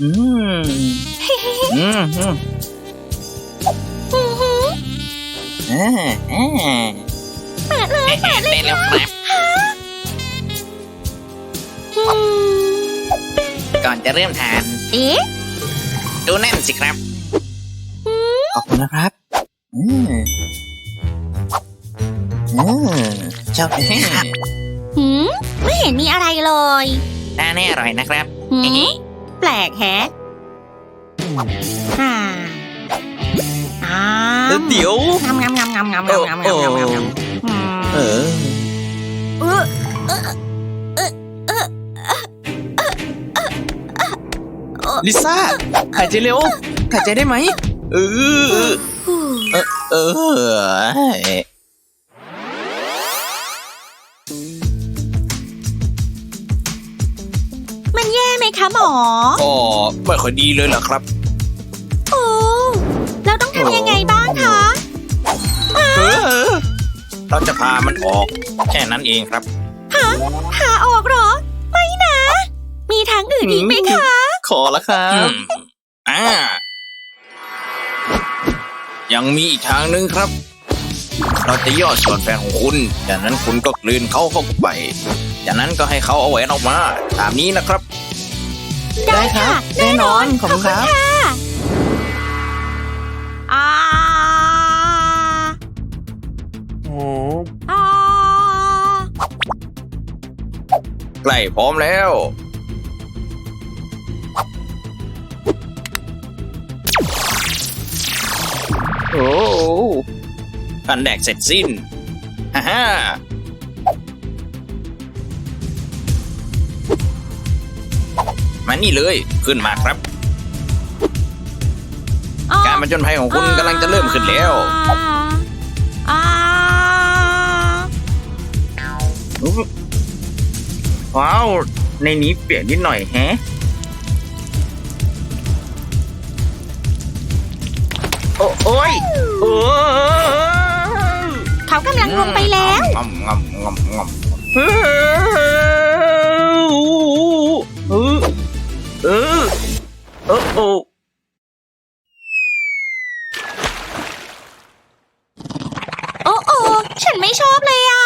อืมอืมอืมอ่าอ่าเปิดเลยเปิดเลยได้แล้วครับก่อนจะเริ่มทาน เอ๊ะดูนั่นสิครับ ขอบคุณนะครับ อืมอืมชอบเลยครับหืมไม่เห็นมีอะไรเลยทานให้อร่อยนะครับ หืมเอ๊ะ แปลกแฮะฮ่าอ้าเดี๋ยวงำงำงำงำงำงำงำงำงำงำงำอืมเออเออเออเออเออลิซ่าหายใจเร็วหายใจได้ไหมเออฮู้เออมันแคะหมอ ก็ไม่ค่อยดีเลยเหรอครับ โอ้เราต้องทำยังไงบ้างคะเออเราจะพามันออกแค่นั้นเองครับ หาหาออกเหรอ ไม่นะ มีทางอื่นอีกไหมคะ ขอละครับ อ่า ยังมีอีกทางหนึ่งครับ เราจะย่อส่วนแฝงของคุณ จากนั้นคุณก็กลืนเขาเข้าไป จากนั้นก็ให้เขาเอาแหวนออกมา ตามนี้นะครับ ได้ค่ะแน่นอนขอบคุณครับอ่าโอ้อ่าใกล้พร้อมแล้ว โอ้กันแดกเสร็จสิ้นฮ่า นี่เลย ขึ้นมาครับอ่การผจญภัยของคุณกำลังจะเริ่มขึ้นแล้วอ่าว้าว ในนี้เปลี่ยนนิดหน่อยแฮะโอ้โอ้ยโอ้เขากำลังลงไปแล้วงำงำงำงำเออเออเออเออ โอ้โอ้โอ้ฉันไม่ชอบเลยอะ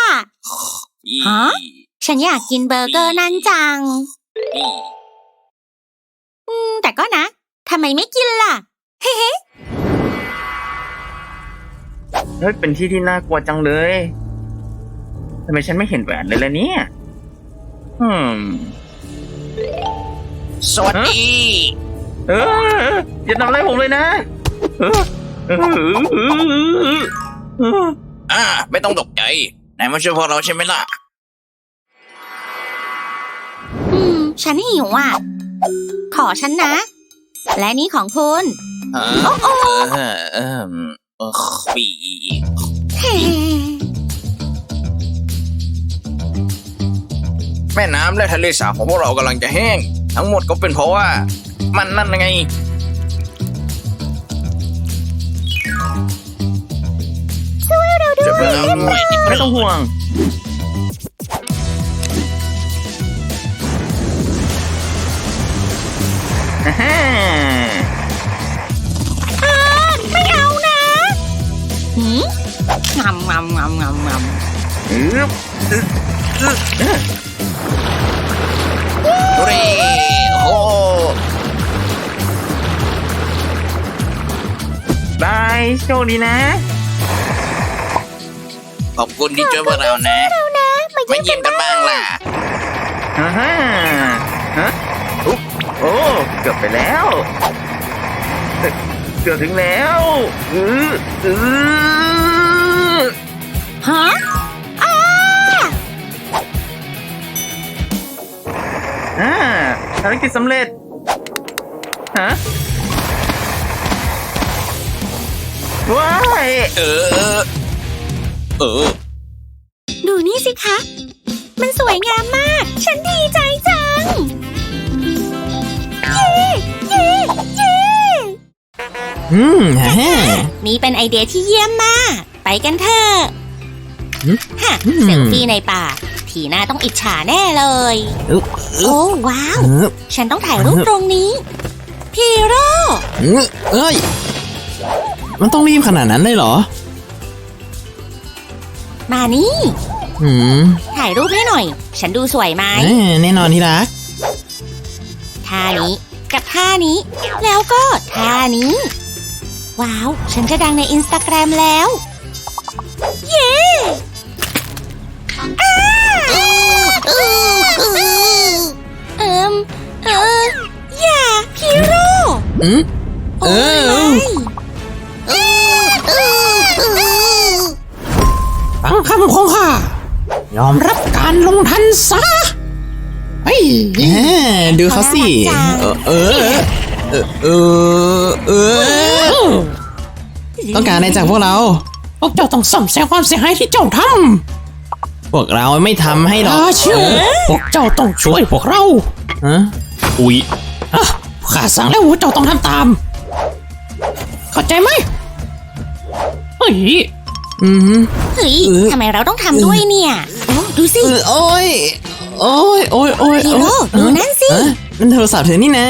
อีฮะ ฉันอยากกินเบอร์เกอร์นั่นจัง อีอืม แต่ก็นะทำไมไม่กินล่ะ เฮ้เฮ้ยเป็นที่ที่น่ากลัวจังเลยทำไมฉันไม่เห็นแหวนเลยล่ะเนี่ยอืม สวัสดี เอออย่าทำอะไรผมเลยนะเออเออเอออ่า ไม่ต้องตกใจนายมาช่วยพวกเราใช่ไหมล่ะ อืม ฉันหิวอะ ขอฉันนะ และนี่ของคุณเออเออเออเออปีเฮ้แม่น้ำและทะเลสาบของพวกเรากำลังจะแห้ง ทั้งหมดก็เป็นเพราะว่า มันนั่นไง ช่วยเราด้วย ไม่ต้องห่วงอ่าฮะอ่าไม่เอานะหืมงำงำงำงำงำอึ๊บอึ๊บอึ๊บอึ๊บเร่โอ้ บาย โชคดีนะ ขอบคุณที่ช่วยพวกเรานะ เรานะมามาเยี่ยมเยี่ยมกันบ้างล่ะ ฮ่าฮ่าฮะอุ๊บโอ้เกือบไปแล้วเกือบเกือบถึงแล้วอืออือฮะอ้าอ่าภารกิจสำเร็จ ฮะ ว้ายเออ เออ ดูนี่สิคะ มันสวยงามมาก ฉันดีใจจัง เย้เย้เย้อืมฮะนี่เป็นไอเดียที่เยี่ยมมาก ไปกันเถอะหืมฮะอืมเซลฟี่ในป่า ทีหน้าต้องอิจฉาแน่เลยอึ๊บโอ้ว้าวอึ๊บฉันต้องถ่ายรูปตรงนี้ฮีโร่อื้อเอ้ย มันต้องรีบขนาดนั้นเลยเหรอ มานี่ หืมถ่ายรูปให้หน่อย ฉันดูสวยไหม เอ้ยแน่นอนที่รัก ท่านี้กับท่านี้ แล้วก็ท่านี้ ว้าว ฉันจะดังในอินสตาแกรมแล้ว เย้อ้าเอิมเอออย่าฮีโร่อืมเออ ฟังคำของข้ายอมรับการลงทันซะเฮ้ยดูเขาสิ เออ เออ เออ เออเออต้องการอะไรจากพวกเรา พวกเจ้าต้องซ่อมแซมความเสียหายที่เจ้าทพวกเราไม่ทำให้ำหรอกอาเชื่อพวกเจ้าต้องช่วยพวกเราฮะอุ๊ยอะข้าสั่งแล้วว่าเจ้าต้องทำตาม เข้าใจไหมเฮ้ย อืมเฮ้ยเออทำไมเราต้องทำด้วยเนี่ยโอ้ดูสิเออโอ้ยโอ้ยโอ้ยโอ้ยฮีโร่ดูนั่นสิเอ้ยนั่นโทรศัพท์เธอนี่นะ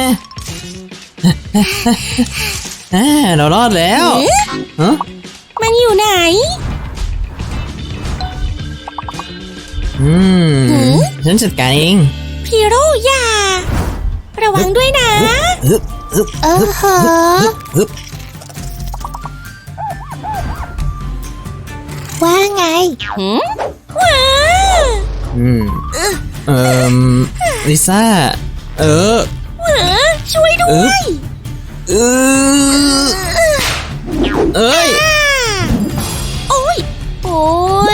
อ่าเรารอดแล้วเอ๊ะฮะมันอยู่ไหน อืมหือฉันจัดการเองพีโร่อย่าระวังด้วยนะฮึบฮึบเออเหรอ ว่าไงหืมว้าอืมเอ่อลิซ่า เออเหวอช่วยด้วยเออเอ้ย โอ้ย โอ้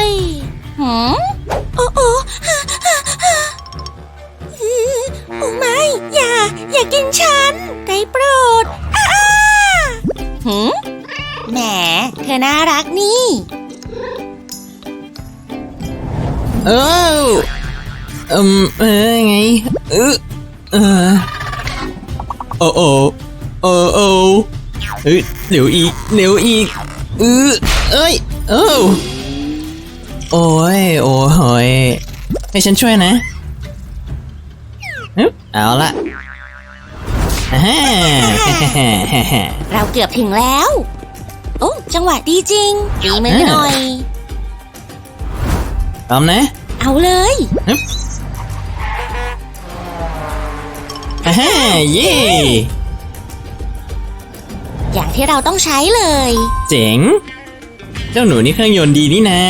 ยหืมโอ้โอ้ฮ่าฮ่าฮ่าโอ้ไม่ อย่า อย่ากินฉันได้โปรดอ้าหืมแหม เธอน่ารักนี่ เออเอืมเออไงเออเออโอ้โอ้โอ้โอ้เฮ้ยเดี๋ยวอีกเดี๋ยวอีกเออเอ้ยเอ้าโอ้ยโอ้ยให้ฉันช่วยนะฮึบเอาละอ่าฮ่าฮ่าฮ่าฮ่าฮ่าเราเกือบถึงแล้ว โอ้จังหวะดีจริงตีมือหน่อยพร้ อมนะเอาเลยอ่าฮ่าเย่อย่างที่เราต้องใช้เลย เจ๋ง เจ้าหนูนี่เครื่องยนต์ดีนี่นะ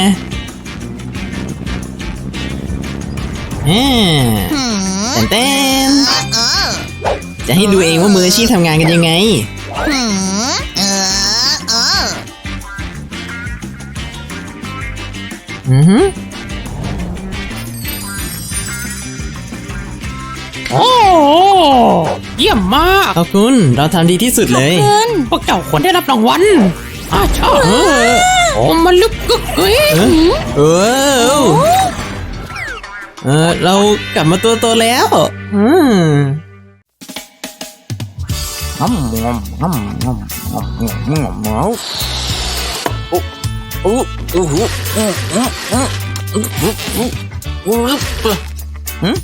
อ่าเต้นเต้นจะให้ดูเองว่ามืออาชีพทำงานกันยังไงอือ โอ้เยี่ยมมากขอบคุณเราทำดีที่สุดเลย คุณพวกเจ้าควรได้รับรางวัลอาชาเออโอ้มันลึกกึกเอ้ยเออเออเออเรากลับมาตัวโตแล้ว อืมงอมงอมงอมงอมงอมงอมงอมงอมโอ้โอ้โอ้โหอืมอืมอืมอืมอืมอืมอืมอืม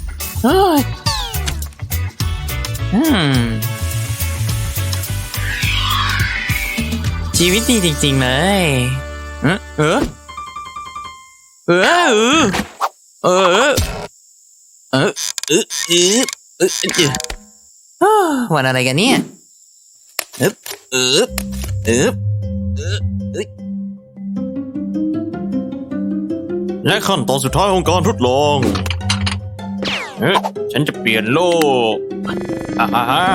เฮ้ยอืม ชีวิตดีจริงๆเลยเออเออเออเออเออเออเออเออเออเอออ้าววันอะไรกันเนี่ยเอ๊บเอ๊บเอ๊บเอ๊บเอ๊บและขั้นตอนสุดท้ายของการทดลอง เอ๊ะฉันจะเปลี่ยนโลกอ่าฮ่าฮ่า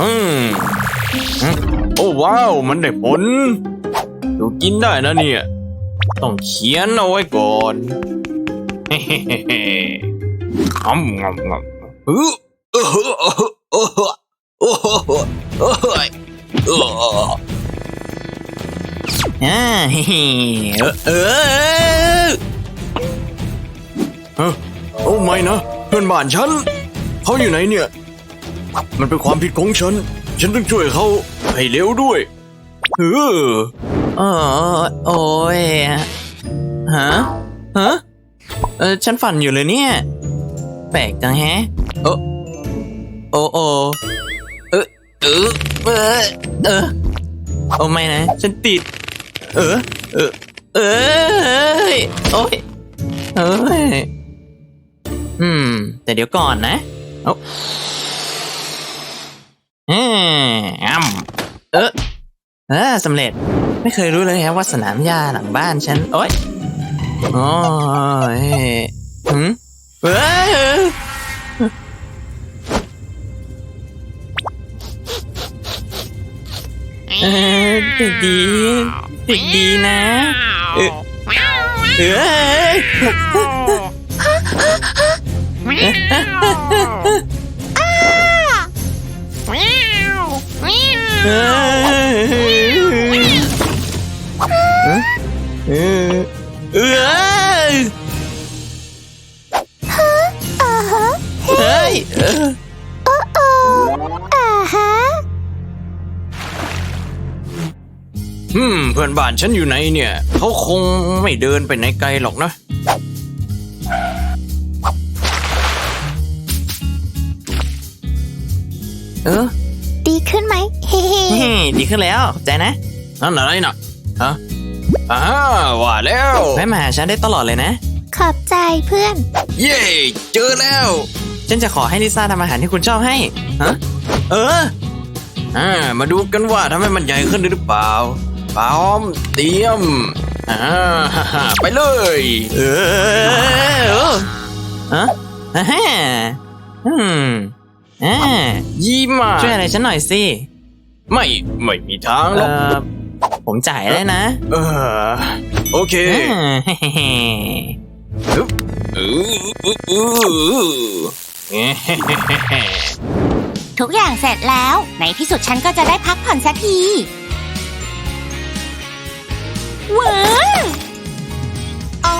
อืมอืมโอ้ว้าว มันได้ผลดูกินได้นะเนี่ย ต้องเขียนเอาไว้ก่อนเฮ้เฮ้เฮ้เฮ้งำงำงำเออเออเออเออเออเออเออ เฮ้ออเออฮะโอ้ไม่นะเพื่อนบ้านฉันเขาอยู่ไหนเนี่ย มันเป็นความผิดของฉัน ฉันต้องช่วยเขาให้เร็วด้วยเออเออโอ้ยฮะฮะเออฉันฝันอยู่เลยเนี่ย แปลกจังแฮะโอ้โโอ้โอเออเออเออเออโอ้ไม่นะ ฉันติด เออเออเออโอ้ยเอ้ย อืม แต่เดี๋ยวก่อนนะโอ้เอออ้ำเออเออสำเร็จ ไม่เคยรู้เลยฮะว่าสนามหญ้าหลังบ้านฉัน โอ้ยโอ้ยหืมเออเออเด็กดีเด็กดีนะ เออเออ เออเออเออเฮ้ยเอออ่าฮะอืมเพื่อนบ้านฉันอยู่ไหนเนี่ย เขาคงไม่เดินไปไหนไกลหรอกนะ เออ ดีขึ้นไหมเฮ้เฮ้เฮ้ยดีขึ้นแล้วขอบใจนะนั่นอะไรน่ะฮะอ่าว่าแล้วแวะมาหาฉันได้ตลอดเลยนะ ขอบใจเพื่อน เย้เจอแล้ว ฉันจะขอให้ลิซ่าทำอาหารที่คุณชอบให้ฮะเอออ่ามาดูกันว่าทำให้มันใหญ่ขึ้นได้หรือเปล่าพร้อมเตรียมอ่าฮ่าฮ่าไปเลย เออฮะอ่าฮะอืม อ่ายี่มากช่วยอะไรฉันหน่อยสิ ไม่ไม่มีทางหรเออกอผมจ่ายได้นะเออโอเคอ่าเฮ้เฮ้อืออืออือเฮ้เฮ้เฮ้เฮ้ทุกอย่างเสร็จแล้ว ในที่สุดฉันก็จะได้พักผ่อนสักทีว้าว